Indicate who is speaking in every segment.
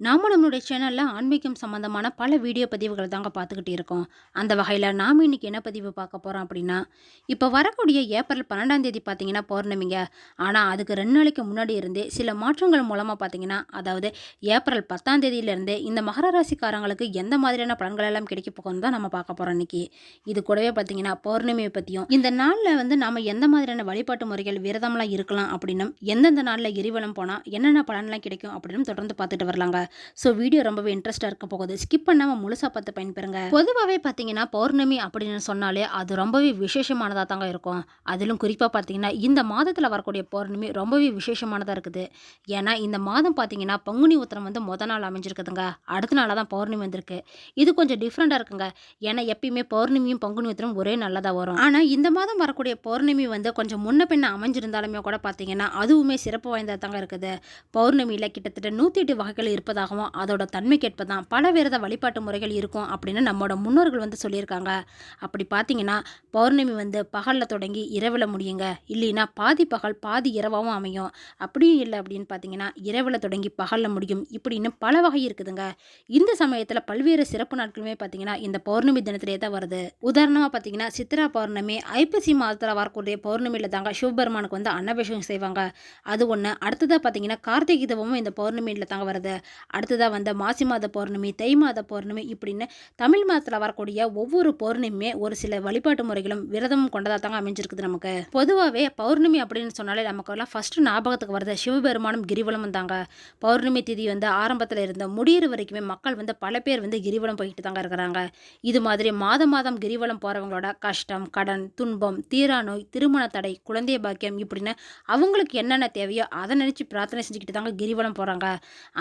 Speaker 1: நாமும் நம்மளுடைய சேனலில் ஆன்மீகம் சம்மந்தமான பல வீடியோ பதிவுகள் தாங்க பார்த்துக்கிட்டு இருக்கோம். அந்த வகையில் நாம் இன்னைக்கு என்ன பதிவு பார்க்க போகிறோம் அப்படின்னா இப்போ வரக்கூடிய ஏப்ரல் பன்னெண்டாம் தேதி பார்த்தீங்கன்னா பௌர்ணமிங்க. ஆனால் அதுக்கு ரெண்டு நாளைக்கு முன்னாடி இருந்தே சில மாற்றங்கள் மூலமாக பார்த்தீங்கன்னா அதாவது ஏப்ரல் பத்தாம் தேதியிலேருந்தே இந்த மகர ராசிக்காரங்களுக்கு எந்த மாதிரியான பலன்கள் எல்லாம் கிடைக்க போகும்னு தான் நம்ம பார்க்க போகிறோம் இன்றைக்கி இது கூடவே பார்த்தீங்கன்னா பௌர்ணமியை பற்றியும் இந்த நாளில் வந்து நாம் எந்த மாதிரியான வழிபாட்டு முறைகள் விரதம்லாம் இருக்கலாம் அப்படின்னும் எந்தெந்த நாளில் எரிவலம் போனால் என்னென்ன பலன்லாம் கிடைக்கும் அப்படின்னு தொடர்ந்து பார்த்துட்டு வரலாங்க. ஸோ வீடியோ ரொம்பவே இன்ட்ரெஸ்ட்டாக இருக்க போகுது. ஸ்கிப் பண்ணாமல் முழுசாக பார்த்து பயன்பெறுங்க. பொதுவாகவே பார்த்தீங்கன்னா பௌர்ணமி அப்படின்னு சொன்னாலே அது ரொம்பவே விசேஷமானதாக தாங்க இருக்கும். அதிலும் குறிப்பாக பார்த்தீங்கன்னா இந்த மாதத்தில் வரக்கூடிய பௌர்ணமி ரொம்பவே விசேஷமானதாக இருக்குது. ஏன்னா இந்த மாதம் பார்த்தீங்கன்னா பங்குனி உத்திரம் வந்து முத நாள் அமைஞ்சிருக்குதுங்க. அடுத்த நாளாக தான் பௌர்ணமி வந்திருக்கு. இது கொஞ்சம் டிஃப்ரெண்ட்டாக இருக்குங்க. ஏன்னா எப்பயுமே பௌர்ணமியும் பங்குனி உத்திரம் ஒரே நல்லதாக வரும். ஆனால் இந்த மாதம் வரக்கூடிய பௌர்ணமி வந்து கொஞ்சம் முன்ன பின்ன அமைஞ்சிருந்தாலுமே கூட பார்த்தீங்கன்னா அதுவுமே சிறப்பு வாய்ந்ததாக தாங்க இருக்குது. பௌர்ணமியில் கிட்டத்தட்ட நூற்றி எட்டு வகைகள் இருப்பதாகவும் அதோட தன்மை கேட்பதான் பல விரத வழிபாட்டு முறைகள் இருக்கும் அப்படின்னு நம்மளோட முன்னோர்கள் வந்து சொல்லியிருக்காங்க. அப்படி பார்த்தீங்கன்னா பௌர்ணமி வந்து பகலில் தொடங்கி இரவில் முடியுங்க. இல்லைன்னா பாதி பகல் பாதி இரவாகவும் அமையும். அப்படியும் இல்லை அப்படின்னு பார்த்தீங்கன்னா இரவில் தொடங்கி பகலில் முடியும். இப்படின்னு பல வகை இருக்குதுங்க. இந்த சமயத்தில் பல்வேறு சிறப்பு நாட்களுமே பார்த்தீங்கன்னா இந்த பௌர்ணமி தினத்திலே தான் வருது. உதாரணமாக பார்த்தீங்கன்னா சித்ரா பௌர்ணமி ஐப்பசி மாதத்தில் வரக்கூடிய பௌர்ணமியில் தாங்க சிவபெருமானுக்கு வந்து அன்னபிஷேகம் செய்வாங்க. அது ஒன்று அடுத்ததாக பார்த்தீங்கன்னா கார்த்திகை தீபமும் இந்த பௌர்ணமியில் தாங்க வருது. அடுத்ததாக வந்து மாசி மாத பௌர்ணமி தை மாத பௌர்ணமி இப்படின்னு தமிழ் மாதத்தில் வரக்கூடிய ஒவ்வொரு பௌர்ணமியுமே ஒரு சில வழிபாட்டு முறைகளும் விரதமும் கொண்டதாக தாங்க அமைஞ்சிருக்குது நமக்கு. பொதுவாகவே பௌர்ணமி அப்படின்னு சொன்னாலே நமக்கெல்லாம் ஃபஸ்ட்டு ஞாபகத்துக்கு வருது சிவபெருமானும் கிரிவலமும் தாங்க. பௌர்ணமி திதி வந்து ஆரம்பத்தில் இருந்த முடியிற வரைக்குமே மக்கள் வந்து பல பேர் வந்து கிரிவலம் போய்கிட்டு தாங்க இருக்கிறாங்க. இது மாதிரி மாதம் மாதம் கிரிவலம் போகிறவங்களோட கஷ்டம் கடன் துன்பம் தீரா நோய் திருமண தடை குழந்தை பாக்கியம் இப்படின்னு அவங்களுக்கு என்னென்ன தேவையோ அதை நினச்சி பிரார்த்தனை செஞ்சுக்கிட்டு தாங்க கிரிவலம் போகிறாங்க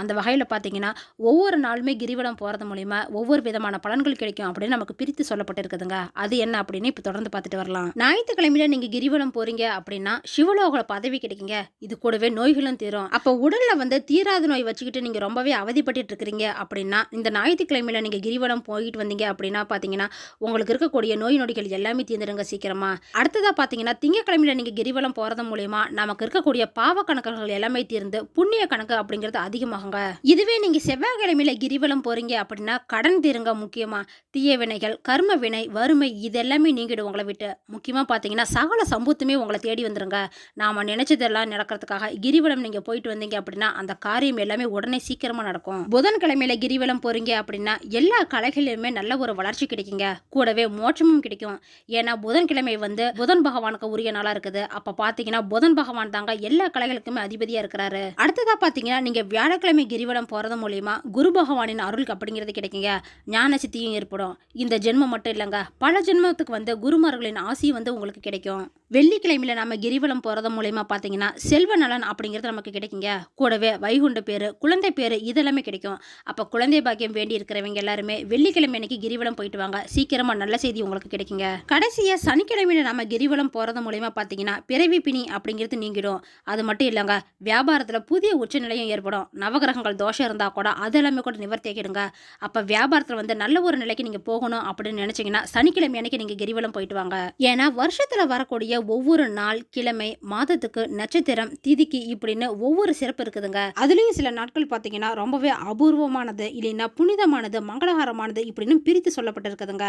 Speaker 1: அந்த வகையில் பார்த்தீங்கன்னா ஒவ்வொரு நாளுமே கிரிவலம் போகிறது மூலிமா ஒவ்வொரு விதமான பலன்கள் கிடைக்கும் அப்படின்னு நமக்கு பிரித்து சொல்லப்பட்டிருக்குதுங்க. அது என்ன அப்படின்னு இப்போ தொடர்ந்து பார்த்துட்டு வரலாம். ஞாயிற்றுக்கிழமையில நீங்கள் கிரிவலம் போகிறீங்க அப்படின்னா சிவலோக பதவி கிடைக்குங்க. இது கூடவே நோய்களும் தீரும். அப்போ உடலில் வந்து தீராத நோய் வச்சுக்கிட்டு நீங்கள் ரொம்பவே அவதிப்பட்டு இருக்கிறீங்க அப்படின்னா இந்த ஞாயிற்றுக்கிழமையில நீங்கள் கிரிவலம் போயிட்டு வந்தீங்க அப்படின்னா பார்த்தீங்கன்னா உங்களுக்கு இருக்கக்கூடிய நோய் நொடிகள் எல்லாமே தீர்ந்துடுங்க சீக்கிரமா. அடுத்ததாக பார்த்தீங்கன்னா திங்கக்கிழமையில நீங்கள் கிரிவலம் போகிறது மூலயமா நமக்கு இருக்கக்கூடிய பாவ கணக்குகள் எல்லாமே தீர்ந்து புண்ணிய கணக்கு அப்படிங்கிறது அதிகமாகுங்க. இது இதுவே நீங்கள் செவ்வாய்க்கிழமையில கிரிவலம் போகிறீங்க அப்படின்னா கடன் தீருங்க முக்கியமாக தீய வினைகள் கர்ம வினை வறுமை இது எல்லாமே நீங்கிடும் உங்களை விட்டு. முக்கியமாக பார்த்தீங்கன்னா சகல சம்பூத்துமே உங்களை தேடி வந்துருங்க. நாம் நினச்சதெல்லாம் நடக்கிறதுக்காக கிரிவலம் நீங்கள் போயிட்டு வந்தீங்க அப்படின்னா அந்த காரியம் எல்லாமே உடனே சீக்கிரமாக நடக்கும். புதன்கிழமையில் கிரிவலம் போகிறீங்க அப்படின்னா எல்லா கலைகளிலுமே நல்ல ஒரு வளர்ச்சி கிடைக்குங்க. கூடவே மோட்சமும் கிடைக்கும். ஏன்னா புதன்கிழமை வந்து புதன் பகவானுக்கு உரிய நாளாக இருக்குது. அப்போ பார்த்தீங்கன்னா புதன் பகவான் தாங்க எல்லா கலைகளுக்குமே அதிபதியாக இருக்கிறாரு. அடுத்ததாக பார்த்தீங்கன்னா நீங்கள் வியாழக்கிழமை கிரிவலம் போகிறது மூலியமா குரு பகவானின் அருள் அப்படிங்கிறது கிடைக்குங்க. ஞான சித்தியும் ஏற்படும். இந்த ஜென்மம் மட்டும் இல்லைங்க. பல ஜென்மத்துக்கு வந்து குருமார்களின் ஆசையும் வந்து உங்களுக்கு கிடைக்கும். வெள்ளிக்கிழமையில நம்ம கிரிவலம் போகிறது மூலயமா பார்த்தீங்கன்னா செல்வ நலன் அப்படிங்கிறது நமக்கு கிடைக்குங்க. கூடவே வைகுண்ட பேர் குழந்தை பேர் இதெல்லாமே கிடைக்கும். அப்போ குழந்தை பாக்கியம் வேண்டி இருக்கிறவங்க எல்லாருமே வெள்ளிக்கிழமை அன்னைக்கு கிரிவலம் போயிட்டு வாங்க. சீக்கிரமாக நல்ல செய்தி உங்களுக்கு கிடைக்குங்க. கடைசியாக சனிக்கிழமையில நம்ம கிரிவலம் போகிறது மூலயமா பார்த்தீங்கன்னா பிறவி பிணி அப்படிங்கிறது நீங்கிடும். அது மட்டும் இல்லைங்க. வியாபாரத்தில் புதிய உச்சநிலையும் ஏற்படும். நவகிரகங்கள் தோஷம் இருந்தால் கூட அது எல்லாமே கூட நிவர்த்தி ஆகிடுங்க. அப்போ வியாபாரத்தில் வந்து நல்ல ஒரு நிலைக்கு நீங்கள் போகணும் அப்படின்னு நினச்சிங்கன்னா சனிக்கிழமை அன்னைக்கு நீங்கள் கிரிவலம் போயிட்டு வாங்க. ஏன்னா வருஷத்தில் வரக்கூடிய ஒவ்வொரு நாள் கிழமை மாதத்துக்கு நட்சத்திரம் திதிக்கு இப்படின்னு ஒவ்வொரு சிறப்பு இருக்குதுங்க. அதுலேயும் சில நாட்கள் பார்த்தீங்கன்னா ரொம்பவே அபூர்வமானது இல்லைன்னா புனிதமானது மங்களகரமானது இப்படின்னு பிரித்து சொல்லப்பட்டிருக்குதுங்க.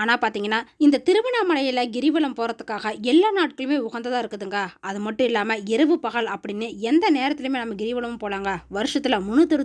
Speaker 1: ஆனால் பார்த்தீங்கன்னா இந்த திருவண்ணாமலையில் கிரிவலம் போகிறதுக்காக எல்லா நாட்களுமே உகந்ததாக இருக்குதுங்க. அது மட்டும் இல்லாமல் இரவு பகல் அப்படின்னு எந்த நேரத்துலையுமே நம்ம கிரிவலம் போகலாங்க வருஷத்தில்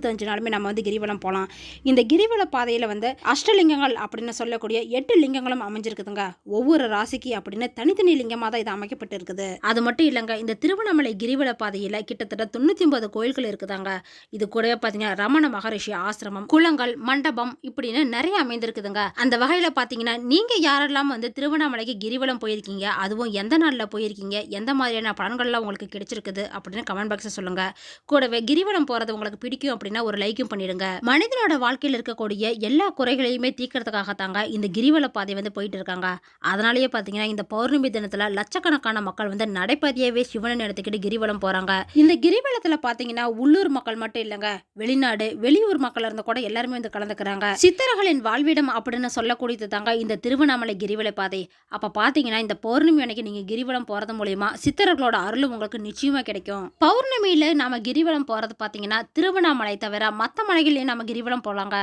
Speaker 1: இருபத்தஞ்சு நாளுமே நம்ம வந்து கிரிவலம் போகலாம் இந்த கிரிவல பாதையில் வந்து அஷ்டலிங்கங்கள் அப்படின்னு சொல்லக்கூடிய எட்டு லிங்கங்களும் அமைஞ்சிருக்குதுங்க. ஒவ்வொரு ராசிக்கு அப்படின்னு தனித்தனி லிங்கமாக தான் இது அமைக்கப்பட்டு இருக்குது அது மட்டும் இல்லைங்க இந்த திருவண்ணாமலை கிரிவல பாதையில் கிட்டத்தட்ட தொண்ணூற்றி ஒன்பது கோயில்கள் இருக்குதாங்க. இது கூடவே பார்த்தீங்கன்னா ரமண மகரிஷி ஆசிரமம் குளங்கள் மண்டபம் இப்படின்னு நிறைய அமைந்திருக்குதுங்க. அந்த வகையில் பார்த்தீங்கன்னா நீங்கள் யாரெல்லாம் வந்து திருவண்ணாமலைக்கு கிரிவலம் போயிருக்கீங்க அதுவும் எந்த நாளில் போயிருக்கீங்க எந்த மாதிரியான பலன்கள்லாம் உங்களுக்கு கிடைச்சிருக்குது அப்படின்னு கமெண்ட் பாக்ஸில் சொல்லுங்கள் கூடவே கிரிவலம் போகிறது உங்களுக்கு பிடிக்கும் அப்படின்னா பார்த்தீங்கன்னா ஒரு லைக்கும் பண்ணிடுங்க. மனிதனோட வாழ்க்கையில் இருக்கக்கூடிய எல்லா குறைகளையுமே தீர்க்கறதுக்காக தாங்க இந்த கிரிவல பாதை வந்து போயிட்டு இருக்காங்க. அதனாலேயே பார்த்தீங்கன்னா இந்த பௌர்ணமி தினத்தில் லட்சக்கணக்கான மக்கள் வந்து நடைபாதையாகவே சிவனை எடுத்துக்கிட்டு கிரிவலம் போகிறாங்க இந்த கிரிவலத்தில் பார்த்தீங்கன்னா உள்ளூர் மக்கள் மட்டும் இல்லைங்க வெளிநாடு வெளியூர் மக்கள் இருந்த கூட எல்லாருமே வந்து கலந்துக்கிறாங்க. சித்தர்களின் வாழ்விடம் அப்படின்னு சொல்லக்கூடியது தாங்க இந்த திருவண்ணாமலை கிரிவல பாதை. அப்போ பார்த்தீங்கன்னா இந்த பௌர்ணமி அன்னைக்கு நீங்கள் கிரிவலம் போகிறது மூலயமா சித்தர்களோட அருளும் உங்களுக்கு நிச்சயமாக கிடைக்கும். பௌர்ணமியில் நாம கிரிவலம் போகிறது பார்த்தீங்கன்னா திருவண்ணாமலை தவிர மற்ற மலைகள்லயும் நம்ம கிரிவலம் போகலாங்க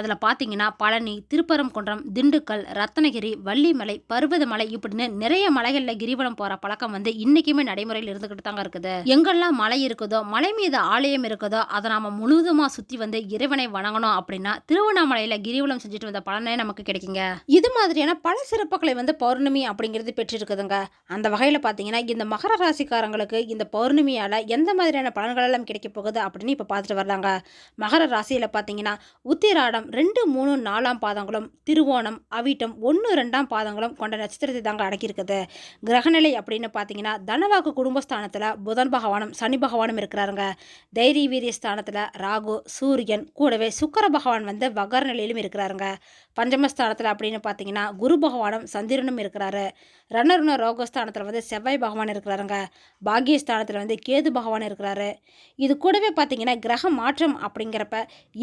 Speaker 1: அதில் பார்த்தீங்கன்னா பழனி திருப்பரங்குன்றம் திண்டுக்கல் ரத்னகிரி வள்ளிமலை பருவதமலை இப்படின்னு நிறைய மலைகளில் கிரிவலம் போகிற பழக்கம் வந்து இன்றைக்குமே நடைமுறையில் இருந்துக்கிட்டு தாங்க இருக்குது. எங்கெல்லாம் மலை இருக்குதோ மலை மீது ஆலயம் இருக்குதோ அதை நாம் முழுவதுமாக சுற்றி வந்து இறைவனை வணங்கணும் அப்படின்னா திருவண்ணாமலையில் கிரிவலம் செஞ்சுட்டு வந்த பலனே நமக்கு கிடைக்குங்க. இது மாதிரியான பல சிறப்புகளை வந்து பௌர்ணமி அப்படிங்கிறது பெற்றிருக்குதுங்க. அந்த வகையில் பார்த்தீங்கன்னா இந்த மகர ராசிக்காரங்களுக்கு இந்த பௌர்ணமியால் எந்த மாதிரியான பலன்கள் எல்லாம் கிடைக்க போகுது அப்படின்னு இப்போ பார்த்துட்டு வரலாங்க. மகர ராசியில் பார்த்தீங்கன்னா உத்திராடம் ரெண்டு மூணு நாலாம் பாதங்களும் திருவோணம் அவிட்டம் ஒன்று ரெண்டாம் பாதங்களும் கொண்ட நட்சத்திரத்தை தாங்க அடக்கியிருக்குது. கிரகநிலை அப்படின்னு பார்த்தீங்கன்னா தனவாக்கு குடும்பஸ்தானத்தில் புதன் பகவானும் சனி பகவானும் இருக்கிறாருங்க. தைரிய வீரிய ஸ்தானத்தில் ராகு சூரியன் கூடவே சுக்கர பகவான் வந்து வகர நிலையிலும் இருக்கிறாருங்க. பஞ்சமஸ்தானத்தில் அப்படின்னு பார்த்தீங்கன்னா குரு பகவானும் சந்திரனும் இருக்கிறாரு. ரணருண ரோகஸ்தானத்தில் வந்து செவ்வாய் பகவான் இருக்கிறாருங்க. பாகியஸ்தானத்தில் வந்து கேது பகவான் இருக்கிறாரு. இது கூடவே பார்த்தீங்கன்னா கிரக மாற்றம் அப்படிங்கிறப்ப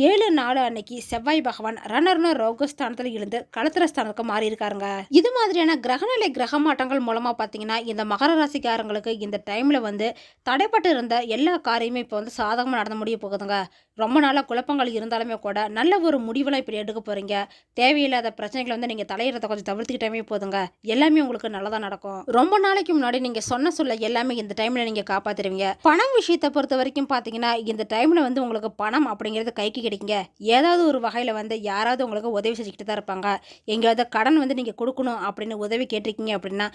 Speaker 1: ஏழு நாலு அன்னைக்கு செவ்வாய் பகவான் ரணருண ரோகஸ்தானத்தில் இருந்து களத்திர ஸ்தானத்துக்கு மாறி இருக்காருங்க இது மாதிரியான கிரகநிலை கிரக மாற்றங்கள் மூலமாக பார்த்தீங்கன்னா இந்த மகர ராசிக்காரங்களுக்கு இந்த டைமில் வந்து தடைப்பட்டு இருந்த எல்லா காரியமும் இப்போ வந்து சாதகமாக நடந்து முடிய போகுதுங்க. ரொம்ப நாளாக குழப்பங்கள் இருந்தாலுமே கூட நல்ல ஒரு முடிவெல்லாம் இப்படி எடுக்க போகிறீங்க தேவையில்லாத பிரச்சனைகளை வந்து நீங்கள் தலையிறத கொஞ்சம் தவிர்த்துக்கிட்டாமே போதுங்க. எல்லாமே உங்களுக்கு நல்லதாக நடக்கும். ரொம்ப நாளைக்கு முன்னாடி நீங்கள் சொன்ன சொல்ல எல்லாமே இந்த டைமில் நீங்கள் காப்பாற்றுருவீங்க பணம் விஷயத்தை பொறுத்த வரைக்கும் பார்த்தீங்கன்னா இந்த டைமில் வந்து உங்களுக்கு பணம் அப்படிங்கிறது கைக்கு கிடைக்குங்க. ஏதாவது ஒரு வகையில் வந்து யாராவது உங்களுக்கு உதவி செஞ்சுக்கிட்டு தான் இருப்பாங்க. எங்கேயாவது கடன் வந்து நீங்கள் கொடுக்கணும் அப்படின்னு உதவி கேட்டிருக்கீங்க அப்படின்னா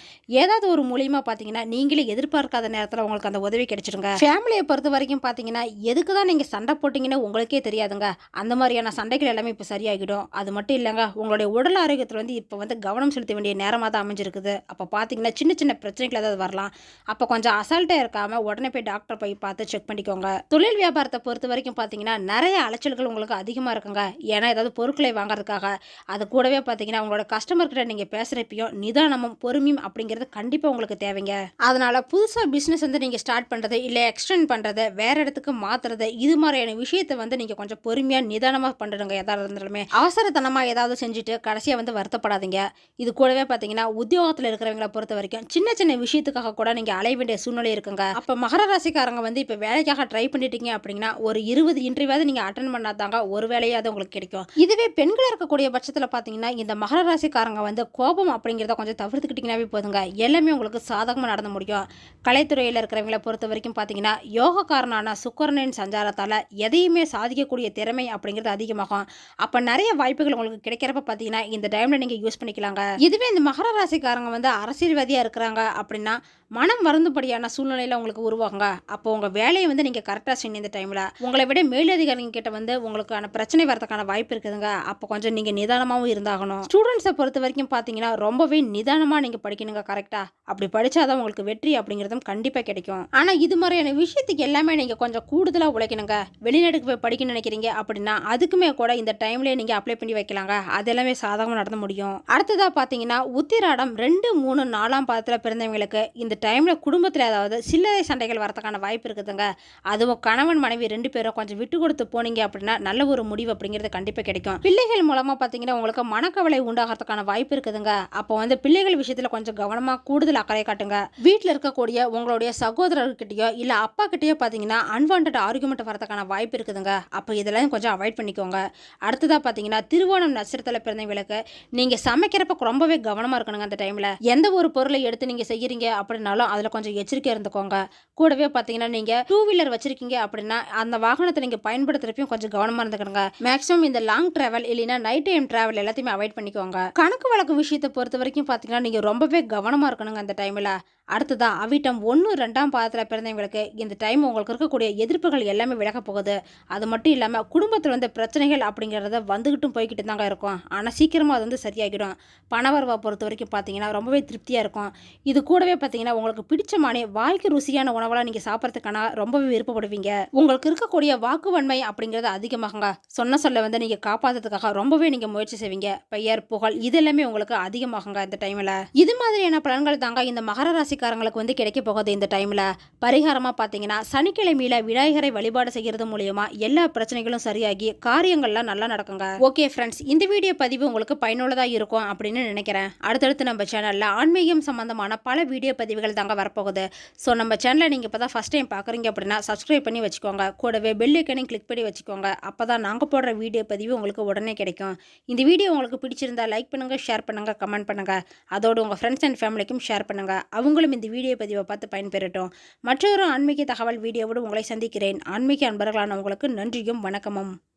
Speaker 1: ஏதாவது ஒரு மூலியமாக பார்த்தீங்கன்னா நீங்களே எதிர்பார்க்காத நேரத்தில் உங்களுக்கு அந்த உதவி கிடைச்சிருங்க. ஃபேமிலியை பொறுத்த வரைக்கும் பார்த்தீங்கன்னா எதுக்கு தான் நீங்கள் சண்டை போட்டிங்கன்னு உங்களுக்கே தெரியாதுங்க. அந்த மாதிரியான சண்டைகள் எல்லாமே இப்போ சரியாகிடும். அது மட்டும் இல்லைங்க உங்களுடைய உடல் ஆரோக்கியத்தில் வந்து இப்போ வந்து கவனம் செலுத்த வேண்டிய நேரமாக தான் அமைஞ்சிருக்குது. அப்போ பார்த்தீங்கன்னா சின்ன சின்ன பிரச்சனைகள் ஏதாவது வரலாம். அப்போ கொஞ்சம் அசால்ட்டாக இருக்காமல் உடனே போய் டாக்டர் போய் பார்த்து செக் பண்ணிக்கோங்க. தொழில் வியாபாரத்தை பொறுத்த வரைக்கும் பார்த்தீங்கன்னா பார்த்தீங்கன்னா நிறைய அலைச்சல்கள் உங்களுக்கு அதிகமாக இருக்குங்க. ஏன்னா ஏதாவது பொருட்களை வாங்குறதுக்காக. அது கூடவே பார்த்தீங்கன்னா உங்களோட கஸ்டமர்கிட்ட நீங்கள் பேசுகிறப்பையும் நிதானமும் பொறுமையும் அப்படிங்கிறது கண்டிப்பாக உங்களுக்கு தேவைங்க. அதனால் புதுசாக பிஸ்னஸ் வந்து நீங்கள் ஸ்டார்ட் பண்ணுறது இல்லை எக்ஸ்டெண்ட் பண்ணுறது வேறு இடத்துக்கு மாற்றுறது இது மாதிரியான விஷயத்தை வந்து நீங்கள் கொஞ்சம் பொறுமையாக நிதானமாக பண்ணுறங்க எதாக இருந்தாலுமே. அவசரத்தனமாக ஏதாவது செஞ்சுட்டு கடைசியாக வந்து வருத்தப்படாதீங்க. இது கூடவே பார்த்தீங்கன்னா உத்தியோகத்தில் இருக்கிறவங்கள பொறுத்த வரைக்கும் சின்ன சின்ன விஷயத்துக்காக கூட நீங்கள் அலைய வேண்டிய சூழ்நிலை இருக்குங்க. அப்போ மகர ராசிக்காரங்க வந்து இப்போ வேலைக்காக ட்ரை பண்ணிட்டீங்க அப்படின்னா ஒரு இருபது இன்டர்வியூவாவது நீங்கள் அட்டன் பண்ணாதாங்க ஒரு வேலையாவது உங்களுக்கு கிடைக்கும். இதுவே பெண்கள் இருக்கக்கூடிய பட்சத்தில் பார்த்தீங்கன்னா இந்த மகர ராசிக்காரங்க வந்து கோபம் அப்படிங்கிறத கொஞ்சம் தவிர்த்துக்கிட்டிங்கனாவே போதுங்க. எல்லாமே உங்களுக்கு சாதகமாக நடந்து முடியும். கலைத்துறையில் இருக்கிறவங்கள பொறுத்த வரைக்கும் பார்த்தீங்கன்னா யோகக்காரனான சுக்கரனின் சஞ்சாரத்தால் எதையுமே சாதிக்கக்கூடிய திறமை அப்படிங்கிறது அதிகமாகும். அப்போ நிறைய வாய்ப்புகள் உங்களுக்கு கிடைக்கிறப்ப பார்த்தீங்கன்னா இந்த டைமில் நீங்கள் யூஸ் பண்ணிக்கலாங்க. இதுவே இந்த மகர ராசிக்காரங்க வந்து அரசியல்வாதியாக இருக்கிறாங்க அப்படின்னா மனம் வருந்தும்படியான சூழ்நிலையில் உங்களுக்கு உருவாகுங்க. அப்போ உங்கள் வேலையை வந்து நீங்கள் கரெக்டாக செய்யணும் இந்த டைமில் உங்களை விட மேலதிகாரிங்ககிட்ட வந்து உங்களுக்கான பிரச்சனை வரதுக்கான வாய்ப்பு இருக்குதுங்க. அப்போ கொஞ்சம் நீங்கள் நிதானமாகவும் இருந்தாகணும். ஸ்டூடெண்ட்ஸை பொறுத்த வரைக்கும் பார்த்தீங்கன்னா ரொம்பவே நிதானமாக நீங்கள் படிக்கணுங்க கரெக்டாக அப்படி படித்தாதான் உங்களுக்கு வெற்றி அப்படிங்கிறதும் கண்டிப்பாக கிடைக்கும். ஆனால் இது மாதிரியான விஷயத்துக்கு எல்லாமே நீங்கள் கொஞ்சம் கூடுதலாக உழைக்கணுங்க. வெளிநாட்டுக்கு போய் படிக்க நினைக்கிறீங்க அப்படின்னா அதுக்குமே கூட இந்த டைம்லேயே நீங்கள் அப்ளை பண்ணி வைக்கலாங்க. அது எல்லாமே சாதகமாக நடந்து முடியும். அடுத்ததாக பார்த்தீங்கன்னா உத்திராடம் ரெண்டு மூணு நாலாம் பாதத்தில் பிறந்தவங்களுக்கு இந்த டைமில் குடும்பத்தில் ஏதாவது சில்லறை சண்டைகள் வரதுக்கான வாய்ப்பு இருக்குதுங்க. அதுவும் கணவன் மனைவி ரெண்டு பேரும் கொஞ்சம் விட்டு கொடுத்து போனீங்க அப்படின்னா நல்ல ஒரு முடிவு அப்படிங்கிறது கண்டிப்பாக கிடைக்கும். பிள்ளைகள் மூலமாக பார்த்தீங்கன்னா உங்களுக்கு மனக்கவலை உண்டாகிறதுக்கான வாய்ப்பு இருக்குதுங்க. அப்போ வந்து பிள்ளைகள் விஷயத்தில் கொஞ்சம் கவனமாக கூடுதல் அக்கறை காட்டுங்க. வீட்டில் இருக்கக்கூடிய உங்களுடைய சகோதரர்கிட்டயோ இல்லை அப்பா கிட்டேயோ பார்த்தீங்கன்னா அன்வான்ட் ஆர்குமெண்ட் வரதுக்கான வாய்ப்பு இருக்குதுங்க. அப்போ இதெல்லாம் கொஞ்சம் அவாய்ட் பண்ணிக்கோங்க. அடுத்ததாக பார்த்தீங்கன்னா திருவோணம் நட்சத்திரத்தில் பிறந்தவங்களுக்கு நீங்கள் சமைக்கிறப்ப ரொம்பவே கவனமாக இருக்கணுங்க அந்த டைமில் எந்த ஒரு பொருளை எடுத்து நீங்கள் செய்கிறீங்க அப்படின்னாலும் அதில் கொஞ்சம் எச்சரிக்கை இருந்துக்கோங்க. கூடவே பார்த்தீங்கன்னா நீங்கள் டூ வீலர் வச்சுருக்கீங்க அப்படின்னா அந்த வாகனத்தை நீங்கள் பயன்படுத்துறப்பையும் கொஞ்சம் கவனமாக இருந்துக்கணுங்க. மேக்ஸிமம் இந்த லாங் ட்ராவல் இல்லைன்னா நைட் டைம் ட்ராவல் எல்லாத்தையுமே அவாய்ட் பண்ணிக்கோங்க. கணக்கு வழக்கு விஷயத்தை பொறுத்த வரைக்கும் பார்த்தீங்கன்னா நீங்கள் ரொம்பவே கவனமாக இருக்கணுங்க அந்த டைமில் அடுத்ததாக அவிட்டம் ஒன்று ரெண்டாம் பாதத்தில் பிறந்தவங்களுக்கு இந்த டைம் உங்களுக்கு இருக்கக்கூடிய எதிர்ப்புகள் எல்லாமே விலக போகுது. அது மட்டும் இல்லாமல் குடும்பத்தில் வந்து பிரச்சனைகள் அப்படிங்கிறத வந்துக்கிட்டும் போய்கிட்டு தாங்க இருக்கும். ஆனால் சீக்கிரமாக அது வந்து சரியாகிடும். பணவரவை பொறுத்த வரைக்கும் பார்த்தீங்கன்னா ரொம்பவே திருப்தியாக இருக்கும். இது கூடவே பார்த்தீங்கன்னா உங்களுக்கு பிடிச்சமான வாய்க்கு ருசியான உணவெல்லாம் நீங்கள் சாப்பிட்றதுக்கான ரொம்பவே விருப்பப்படுவீங்க. உங்களுக்கு இருக்கக்கூடிய வாக்குவன்மை அப்படிங்கிறது அதிகமாகுங்க. சொன்ன சொல்ல வந்து நீங்கள் காப்பாற்றுறதுக்காக ரொம்பவே நீங்கள் முயற்சி செய்வீங்க. பெயர் புகழ் இது எல்லாமே உங்களுக்கு அதிகமாகுங்க இந்த டைமில் இது மாதிரியான பலன்கள் தாங்க இந்த மகர ராசிக்காரங்களுக்கு வந்து கிடைக்க போகுது இந்த டைமில் பரிகாரமாக பார்த்தீங்கன்னா சனிக்கிழமையில விநாயகரை வழிபாடு செய்கிறது மூலியமா எல்லா பிரச்சனைகளும் சரியாகி காரியங்கள்லாம் நல்லா நடக்குங்க. ஓகே ஃப்ரெண்ட்ஸ் இந்த வீடியோ பதிவு உங்களுக்கு பயனுள்ளதாக இருக்கும் அப்படின்னு நினைக்கிறேன். அடுத்தடுத்து நம்ம சேனலில் ஆன்மீகம் சம்பந்தமான பல வீடியோ பதிவுகள் தாங்க வரப்போகுது. ஸோ நம்ம சேனலை நீங்கள் இப்போ தான் ஃபஸ்ட் டைம் பார்க்குறீங்க அப்படின்னா சப்ஸ்கிரைப் பண்ணி வச்சுக்கோங்க. கூடவே பெல் ஐக்கனையும் கிளிக் பண்ணி வச்சுக்கோங்க. அப்போ தான் நாங்கள் போடுற வீடியோ பதிவு உங்களுக்கு உடனே கிடைக்கும். இந்த வீடியோ உங்களுக்கு பிடிச்சிருந்தா லைக் பண்ணுங்கள் ஷேர் பண்ணுங்கள் கமெண்ட் பண்ணுங்கள் அதோடு உங்கள் ஃப்ரெண்ட்ஸ் அண்ட் ஃபேமிலிக்கும் ஷேர் பண்ணுங்கள் அவங்களும் இந்த வீடியோ பதிவை பார்த்து பயன்பெறட்டும். மற்றொரு ஆன்மீக தகவல் வீடியோவோடு உங்களை சந்திக்கிறேன். ஆன்மீக அன்பர்களான உங்களுக்கு நன்றியும் வணக்கமும்.